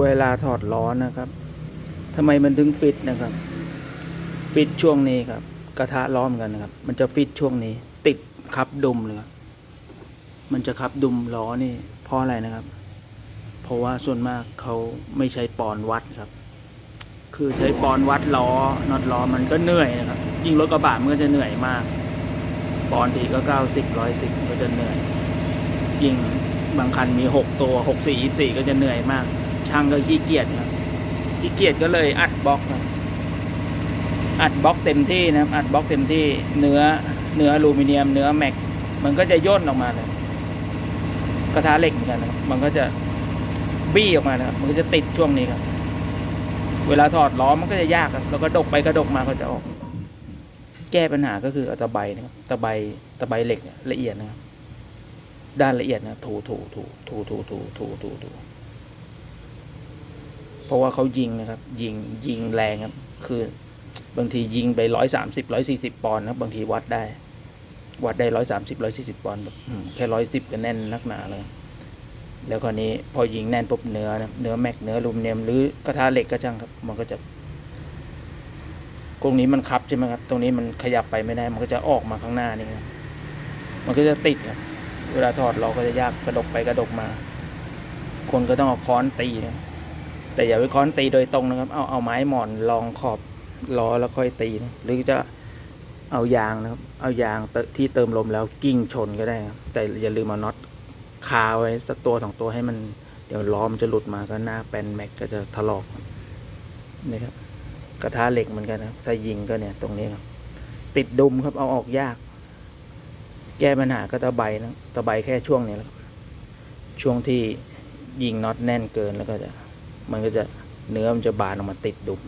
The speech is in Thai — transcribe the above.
เวลาถอดล้อนะครับทำไมมันถึงฟิตนะครับ ฟิตช่วงนี้ครับ กระทะล้อมกันนะครับ มันจะฟิตช่วงนี้ ติดคับดุมเลยครับมันจะคับดุมล้อนี่เพราะอะไรนะครับ เพราะว่าส่วนมากเขาไม่ใช้ปอนวัดครับ คือใช้ปอนวัดล้อน็อตล้อมันก็เหนื่อยนะครับ ยิ่งรถกระบะมันก็จะเหนื่อยมาก ปอนทีก็เก้าสิบร้อยสิบก็จะเหนื่อย ยิ่งบางคันมีหกตัวหกสี่สี่ก็จะเหนื่อยมาก ช่างก็ขี้เกียจครับขี้เกียจก็เลยอัดบล็อกครับอัดบล็อกเต็มที่นะครับ อัดบล็อกเต็มที่เนื้อเนื้ออลูมิเนียมเนื้อแม็ก มันก็จะย่นออกมาเลยกระทะเหล็กเหมือนกันนะมันก็จะบี้ออกมานะครับมันก็จะติดช่วงนี้ครับ เวลาถอดล้อมันก็จะยากครับแล้วก็ดกไปกระดกมาก็จะออก แก้ปัญหาก็คือเอาตะไบนะครับตะไบตะไบเหล็กเนี่ยละเอียดนะครับด้านละเอียดนะถูถูถูถูถูถูถูถูถู เพราะว่าเขายิงนะครับ ยิงยิงแรงครับ คือบางทียิงไปร้อยสามสิบร้อยสี่สิบปอนด์นะบางทีวัดได้ วัดได้ร้อยสามสิบร้อยสี่สิบปอนด์แบบแค่ร้อยสิบก็แน่นนักหนาเลย แล้วคราวนี้พอยิงแน่นปุ๊บเนื้อนะเนื้อแม็กเนื้อลูมเนียมหรือกระทะเหล็กก็ช่างครับ มันก็จะตรงนี้มันคับใช่ไหมครับ ตรงนี้มันขยับไปไม่ได้ มันก็จะออกมาข้างหน้านี่ครับมันก็จะติดครับเวลาถอดเราก็จะยากกระดกไปกระดกมา คนก็ต้องเอาค้อนตีนะ แต่อย่าไปค้อนตีโดยตรงนะครับ เอาเอาไม้หมอนรองขอบล้อแล้วค่อยตีนะหรือจะเอายางนะครับ เอายางที่เติมลมแล้วกิ้งชนก็ได้ครับแต่อย่าลืมเอาน็อตคาไว้สักตัวสองตัวให้มันเดี๋ยวล้อมนจะหลุดมาก็หน้าแปนแม็กก็จะถลอกนี่ครับ กระทะเหล็กเหมือนกันนะครับถ้ายิงก็เนี่ยตรงนี้ครับ ติดดุมครับเอาออกยาก แก้ปัญหาก็ตะไบนะตะไบแค่ช่วงนี้แหละช่วงที่ยิงน็อตแน่นเกินแล้วก็จะ มันก็จะเนื้อมันจะบานออกมาติดดุม